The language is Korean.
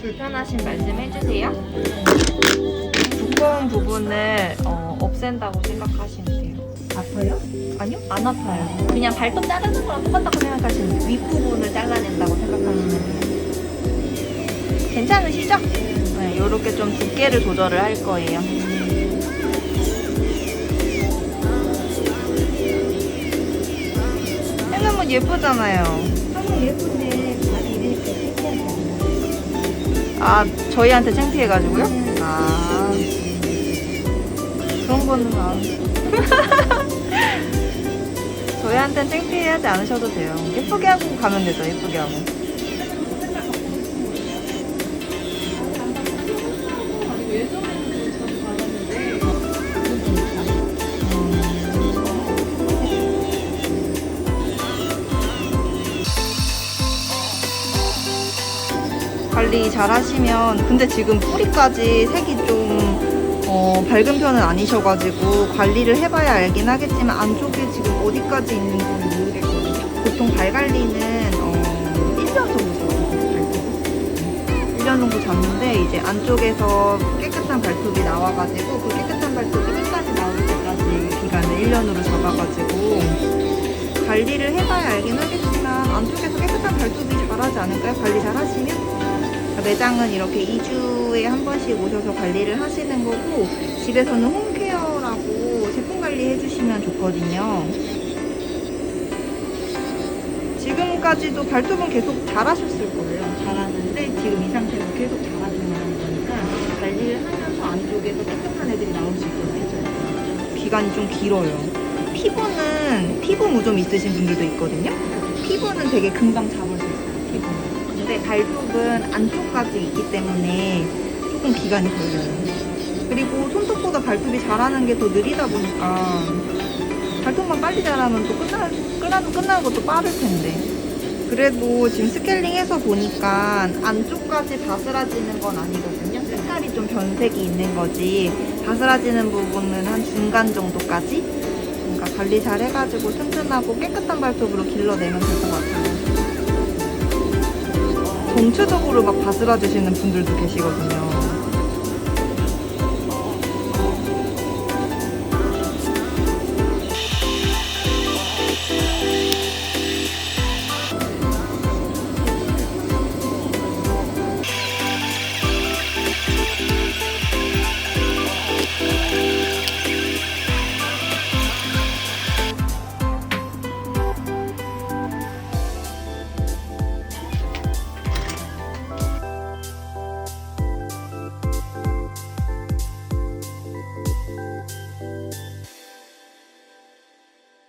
불편하신 말씀 해주세요. 두꺼운 부분을 어, 없앤다고 생각하시면 돼요. 아파요? 아니요? 안 아파요. 그냥 발톱 자르는 거랑 똑같다고 생각하시면 돼요. 윗부분을 잘라낸다고 생각하시면 돼요. 괜찮으시죠? 네, 이렇게 좀 두께를 조절을 할 거예요. 해놓으면 예쁘잖아요. 너무 땡겨서 아, 저희한테 창피해가지고요? 아. 그런 거는 안. 저희한테는 창피해하지 않으셔도 돼요. 예쁘게 하고 가면 되죠, 예쁘게 하고. 관리 잘 하시면 근데 지금 뿌리까지 색이 좀 어, 밝은 편은 아니셔가지고 관리를 해봐야 알긴 하겠지만 안쪽에 지금 어디까지 있는지 모르겠거든요 보통 발 관리는 어, 1년 정도 잡아요 1년 정도 잡는데 이제 안쪽에서 깨끗한 발톱이 나와가지고 그 깨끗한 발톱이 끝까지 나올 때까지 기간을 1년으로 잡아가지고 관리를 해봐야 알긴 하겠지만 안쪽에서 깨끗한 발톱이 자라지 않을까요? 관리 잘 하시면? 매장은 이렇게 2주에 한 번씩 오셔서 관리를 하시는 거고 집에서는 홈케어라고 제품 관리 해주시면 좋거든요. 지금까지도 발톱은 계속 자라셨을 거예요. 자라는데 지금 이 상태로 계속 자라주는 거니까 관리를 하면서 안쪽에서 깨끗한 애들이 나올 수 있도록 해줘요. 기간이 좀 길어요. 피부는 피부 무좀 있으신 분들도 있거든요. 피부는 되게 금방 잡을 수 있어요. 피부는. 근데 발톱은 안쪽까지 있기 때문에 조금 기간이 걸려요. 그리고 손톱보다 발톱이 자라는 게 더 느리다 보니까 발톱만 빨리 자라면 또 끝나, 끝나는, 끝나는 것도 빠를 텐데. 그래도 지금 스케일링해서 보니까 안쪽까지 바스라지는 건 아니거든요. 색깔이 좀 변색이 있는 거지. 바스라지는 부분은 한 중간 정도까지. 그러니까 관리 잘 해가지고 튼튼하고 깨끗한 발톱으로 길러내면 될 것 같아요. 전체적으로 막 바스라지시는 분들도 계시거든요.